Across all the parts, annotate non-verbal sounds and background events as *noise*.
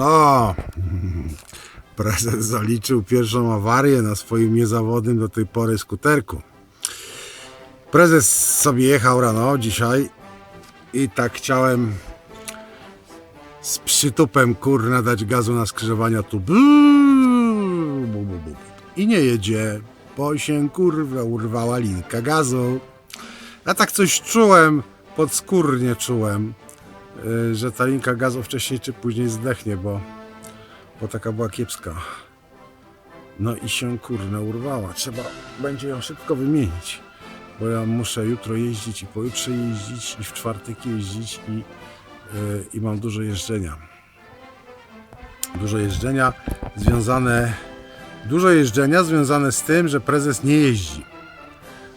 No, prezes zaliczył pierwszą awarię na swoim niezawodnym do tej pory skuterku. Prezes sobie jechał rano dzisiaj i tak chciałem z przytupem kurna dać gazu na skrzyżowania tu. I nie jedzie, bo się kurwa urwała linka gazu. Ja tak coś czułem, podskórnie czułem, że ta linka gazu wcześniej czy później zdechnie, bo, bo taka była kiepska. No i się kurna urwała. Trzeba będzie ją szybko wymienić, bo ja muszę jutro jeździć i pojutrze jeździć i w czwartek jeździć i, y, i mam dużo jeżdżenia. Dużo jeżdżenia związane dużo jeżdżenia związane z tym, że prezes nie jeździ.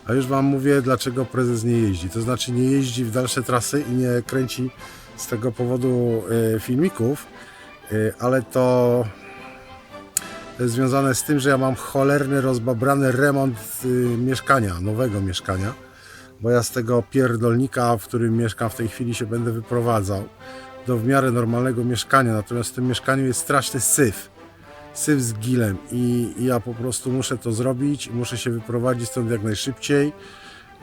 A już Wam mówię, dlaczego prezes nie jeździ. To znaczy nie jeździ w dalsze trasy i nie kręci z tego powodu e, filmików, e, ale to związane z tym, że ja mam cholerny, rozbabrany remont e, mieszkania, nowego mieszkania, bo ja z tego pierdolnika, w którym mieszkam w tej chwili się będę wyprowadzał do w miarę normalnego mieszkania, natomiast w tym mieszkaniu jest straszny syf syf z gilem i, i ja po prostu muszę to zrobić, muszę się wyprowadzić stąd jak najszybciej.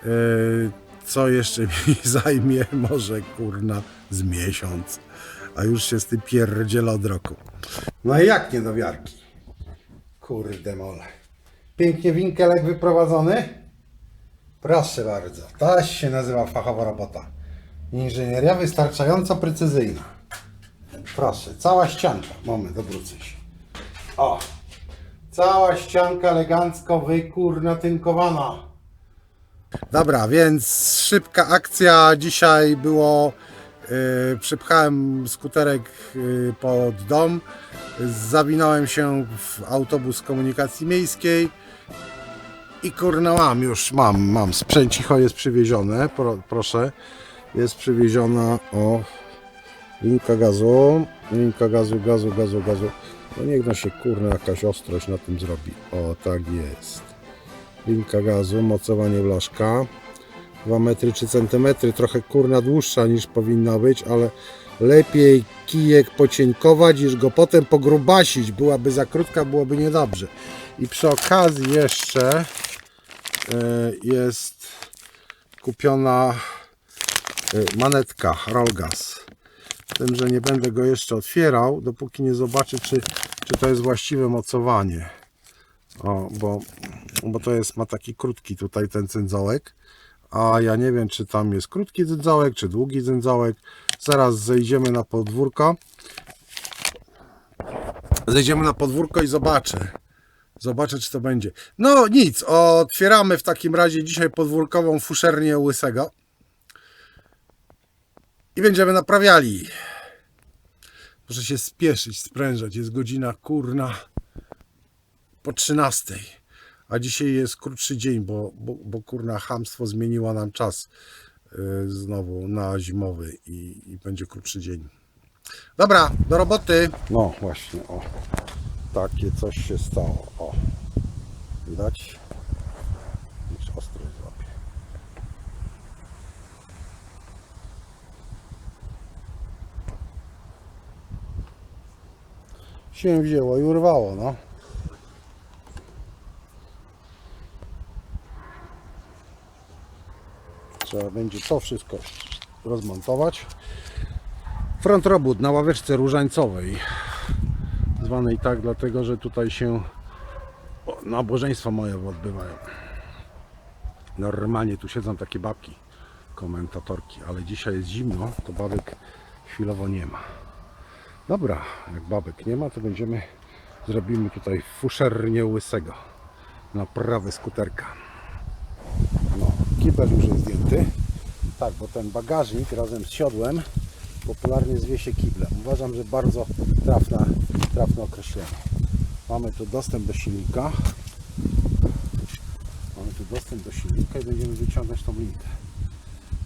Yy, co jeszcze *laughs* mi zajmie? Może kurna z miesiąc, a już się z tym pierdzielę od roku. No i jak nie do wiarki? Kurde mole. Pięknie winkelek wyprowadzony? Proszę bardzo, to się nazywa fachowa robota. Inżynieria wystarczająco precyzyjna. Proszę, cała ścianka. Moment, obrócę się. O! Cała ścianka elegancko wykurnatynkowana. Dobra, więc szybka akcja. Dzisiaj było. Yy, przypchałem skuterek yy, pod dom. Zawinąłem się w autobus komunikacji miejskiej. I kurna mam już, mam, mam. Sprzęcicho jest przywiezione. Pro, proszę. Jest przywieziona o linka gazu. Linka gazu, gazu, gazu, gazu. No niech no się kurna jakaś ostrość na tym zrobi. O, tak jest. Linka gazu, mocowanie blaszka. 2 metry 3 cm, trochę kurna dłuższa niż powinna być, ale lepiej kijek pocienkować niż go potem pogrubasić. Byłaby za krótka, byłoby niedobrze. I przy okazji jeszcze e, jest kupiona e, manetka Rollgas. Z tym, że nie będę go jeszcze otwierał, dopóki nie zobaczę, czy, czy to jest właściwe mocowanie. O, bo, bo to jest, ma taki krótki tutaj ten cędzołek, a ja nie wiem, czy tam jest krótki cędzołek, czy długi cędzołek. Zaraz zejdziemy na podwórko. Zejdziemy na podwórko i zobaczę. Zobaczę, czy to będzie. No nic, otwieramy w takim razie dzisiaj podwórkową fuszernię łysego i będziemy naprawiali. Muszę się spieszyć, sprężać. Jest godzina kurna po 13. A dzisiaj jest krótszy dzień, bo, bo, bo kurna hamstwo zmieniło nam czas yy, znowu na zimowy i, i będzie krótszy dzień. Dobra, do roboty. No właśnie, o. Takie coś się stało. O. Widać? Jeszcze ostro złapie. się wzięło i urwało, no. Trzeba będzie to wszystko rozmontować. Front robót na ławeczce różańcowej. Zwanej tak dlatego, że tutaj się nabożeństwa moje odbywają. Normalnie tu siedzą takie babki, komentatorki, ale dzisiaj jest zimno, to babek chwilowo nie ma. Dobra, jak babek nie ma, to będziemy zrobimy tutaj fuszernię łysego na prawy skuterka. Kibel już jest zdjęty. Tak, bo ten bagażnik razem z siodłem popularnie zwie się kiblem. Uważam, że bardzo trafne, trafne określenie. Mamy tu dostęp do silnika. Mamy tu dostęp do silnika i będziemy wyciągać tą linkę.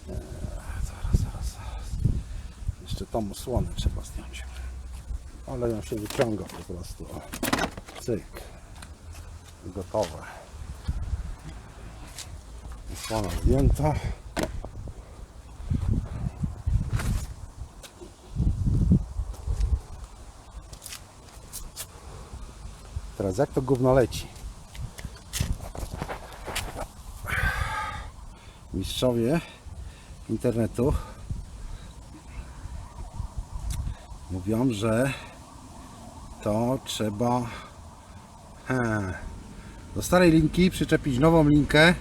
Eee, zaraz, zaraz, zaraz. Jeszcze tą osłonę trzeba zdjąć ale ją się wyciąga po prostu. Cyk. Gotowe. Osłona zdjęta. teraz, jak to gówno leci. Mistrzowie internetu mówią, że to trzeba do starej linki przyczepić nową linkę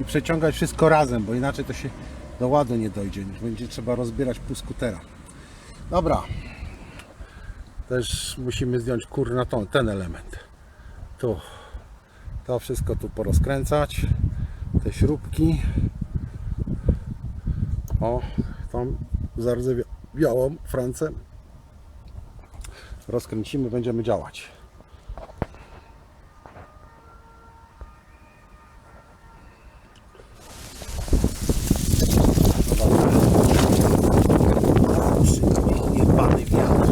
i przeciągać wszystko razem, bo inaczej to się do ładu nie dojdzie. Będzie trzeba rozbierać pół skutera. Dobra. Też musimy zdjąć kurna tą, ten element. Tu. To wszystko tu porozkręcać. Te śrubki. O, tą zardzewiałą francę. Rozkręcimy, będziemy działać. Jebany wiatr.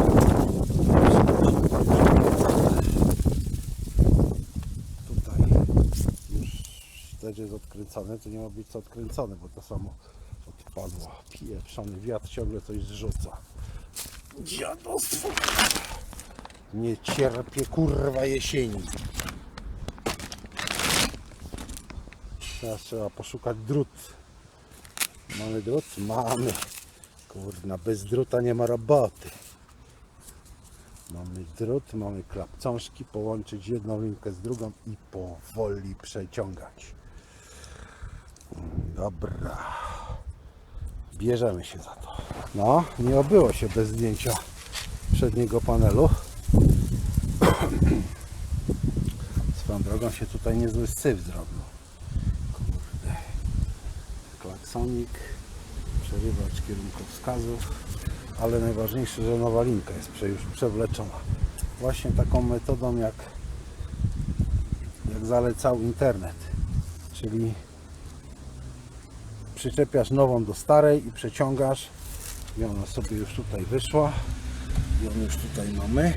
Tutaj już odkręcone, to nie ma być co odkręcone, bo to samo odpadło. Pieprzony wiatr ciągle coś zrzuca. Dziadostwo. Nie cierpię kurwa jesieni. Teraz trzeba poszukać drut. Mamy drut? Mamy. Kurna, bez druta nie ma roboty. Mamy drut, mamy klapcążki, połączyć jedną linkę z drugą i powoli przeciągać. Dobra. Bierzemy się za to. No, nie obyło się bez zdjęcia przedniego panelu. *clears throat* Swoją drogą się tutaj niezły syf zrobił. Kurde. Klaksonik, przerywacz kierunkowskazów, ale najważniejsze, że nowa linka jest już przewleczona. Właśnie taką metodą jak, jak zalecał internet, czyli przyczepiasz nową do starej i przeciągasz. I ona sobie już tutaj wyszła. I ją już tutaj mamy.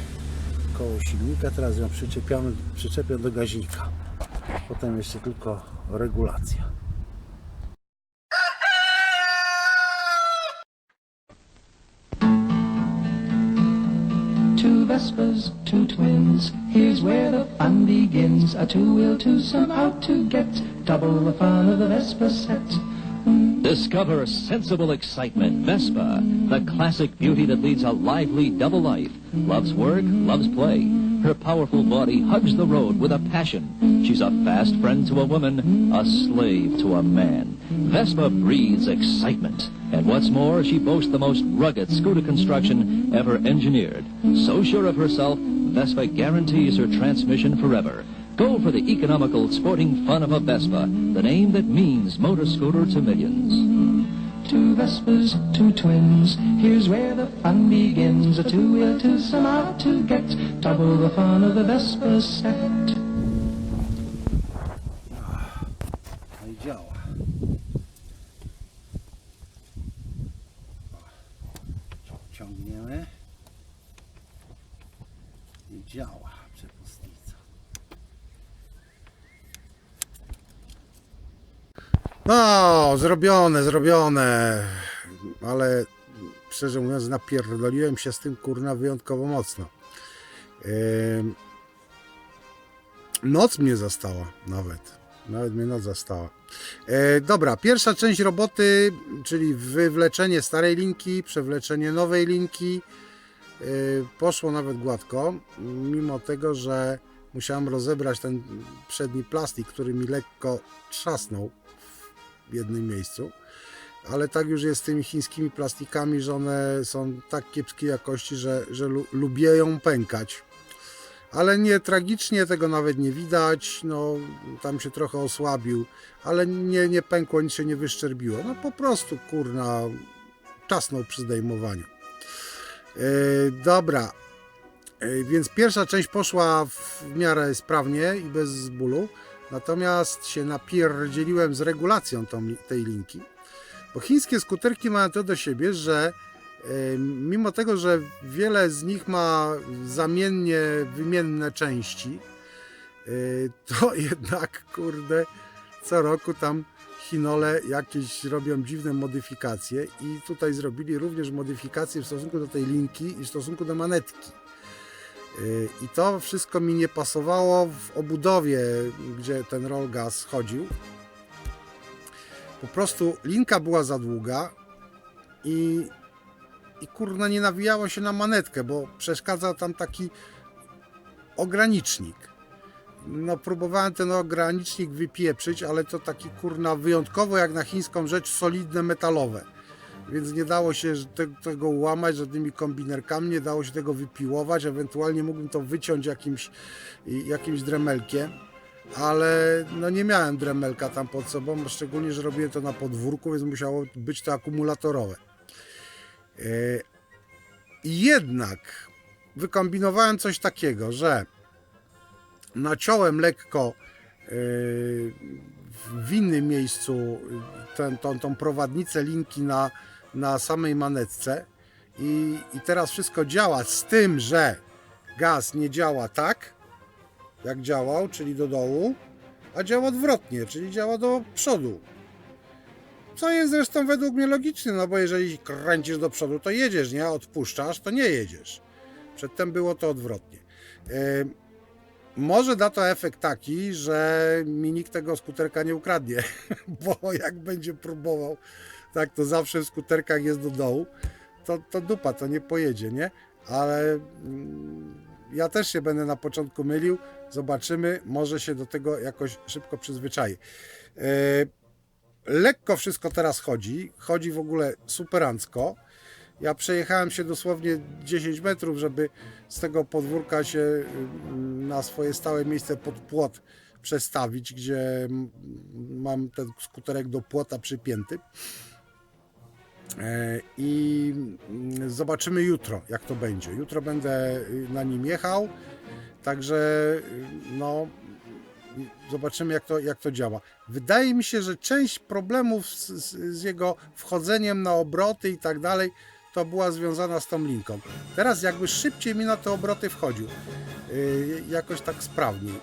Koło silnika, teraz ją przyczepiamy, przyczepiam do gaźnika. Potem jeszcze tylko regulacja. Two Vespers, two twins. Here's where the fun begins. A two-wheel twosome out to get. Double the fun of the Vespa set. Discover sensible excitement. Vespa, the classic beauty that leads a lively double life. Loves work, loves play. Her powerful body hugs the road with a passion. She's a fast friend to a woman, a slave to a man. Vespa breathes excitement. And what's more, she boasts the most rugged scooter construction ever engineered. So sure of herself, Vespa guarantees her transmission forever. Go for the economical sporting fun of a Vespa, the name that means motor scooter to millions. Two Vespas, two twins. Here's where the fun begins. A two-wheel twosome out to get double the fun of the Vespa set. No, zrobione, zrobione. Ale szczerze mówiąc, napierdoliłem się z tym kurna wyjątkowo mocno. Noc mnie zastała nawet. Nawet mnie noc zastała. E, dobra, pierwsza część roboty, czyli wywleczenie starej linki, przewleczenie nowej linki, e, poszło nawet gładko, mimo tego, że musiałem rozebrać ten przedni plastik, który mi lekko trzasnął w jednym miejscu. Ale tak już jest z tymi chińskimi plastikami, że one są tak kiepskiej jakości, że, że lu- lubieją pękać. Ale nie tragicznie, tego nawet nie widać, no tam się trochę osłabił, ale nie, nie pękło, nic się nie wyszczerbiło, no po prostu kurna czasnął przy zdejmowaniu. E, dobra, E, więc pierwsza część poszła w miarę sprawnie i bez bólu, natomiast się napierdzieliłem z regulacją tą, tej linki, bo chińskie skuterki mają to do siebie, że E, Mimo tego, że wiele z nich ma zamiennie wymienne części, e, to *laughs* jednak, kurde, co roku tam Chinole jakieś robią dziwne modyfikacje i tutaj zrobili również modyfikacje w stosunku do tej linki i w stosunku do manetki. Y, I to wszystko mi nie pasowało w obudowie, gdzie ten roll gas chodził. Po prostu linka była za długa i, i kurna nie nawijało się na manetkę, bo przeszkadzał tam taki ogranicznik. No próbowałem ten ogranicznik wypieprzyć, ale to taki kurna wyjątkowo jak na chińską rzecz solidne metalowe. Więc nie dało się te, tego ułamać żadnymi kombinerkami, nie dało się tego wypiłować, ewentualnie mógłbym to wyciąć jakimś, jakimś dremelkiem, ale no nie miałem dremelka tam pod sobą, szczególnie, że robiłem to na podwórku, więc musiało być to akumulatorowe. E, jednak wykombinowałem coś takiego, że naciąłem lekko yy, w innym miejscu ten, tą, tą prowadnicę linki na, na samej manetce i, i teraz wszystko działa z tym, że gaz nie działa tak, jak działał, czyli do dołu, a działa odwrotnie, czyli działa do przodu. Co jest zresztą według mnie logiczne, no bo jeżeli kręcisz do przodu, to jedziesz, nie? Odpuszczasz, to nie jedziesz. Przedtem było to odwrotnie. Yy, może da to efekt taki, że mi nikt tego skuterka nie ukradnie, *laughs* bo jak będzie próbował, tak to zawsze w skuterkach jest do dołu, to, to dupa, to nie pojedzie, nie? Ale mm, ja też się będę na początku mylił, zobaczymy, może się do tego jakoś szybko przyzwyczai. E, lekko wszystko teraz chodzi, chodzi w ogóle superancko. Ja przejechałem się dosłownie 10 metrów, żeby z tego podwórka się y, na swoje stałe miejsce pod płot przestawić, gdzie m- mam ten skuterek do płota przypięty. E, I mm, zobaczymy jutro, jak to będzie. Jutro będę y, na nim jechał, także y, no, y, zobaczymy, jak to, jak to działa. Wydaje mi się, że część problemów z, z, jego wchodzeniem na obroty i tak dalej, to była związana z tą linką. Teraz jakby szybciej mi na te obroty wchodził. Yy, jakoś tak sprawniej.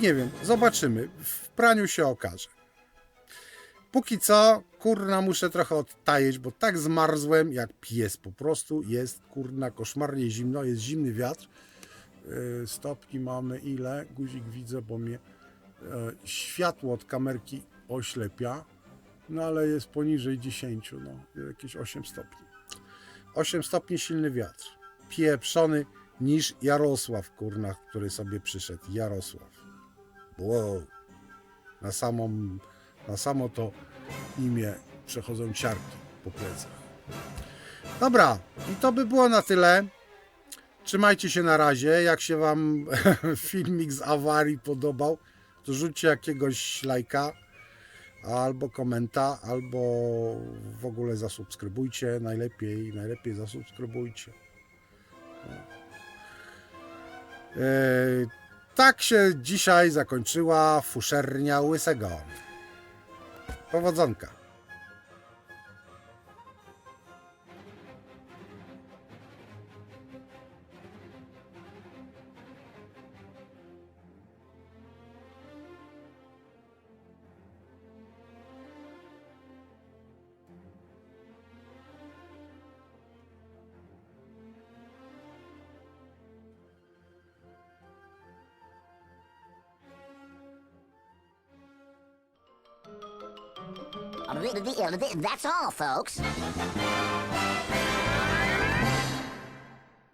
Nie wiem, zobaczymy. W praniu się okaże. Póki co, kurna, muszę trochę odtajeć, bo tak zmarzłem jak pies. Po prostu jest, kurna, koszmarnie zimno, jest zimny wiatr. Yy, stopki mamy ile? Guzik widzę, bo mnie e, światło od kamerki oślepia. No ale jest poniżej 10, no jakieś 8 stopni. 8 stopni silny wiatr. Pieprzony niż Jarosław, kurna, który sobie przyszedł. Jarosław. Wow. Na, samą, na samo to imię przechodzą ciarki po plecach. Dobra, i to by było na tyle. Trzymajcie się na razie. Jak się Wam *laughs* filmik z awarii podobał, to rzućcie jakiegoś lajka albo komenta, albo w ogóle zasubskrybujcie. Najlepiej, najlepiej zasubskrybujcie. E, tak się dzisiaj zakończyła fuszernia Łysego. Powodzonka. That's all, folks.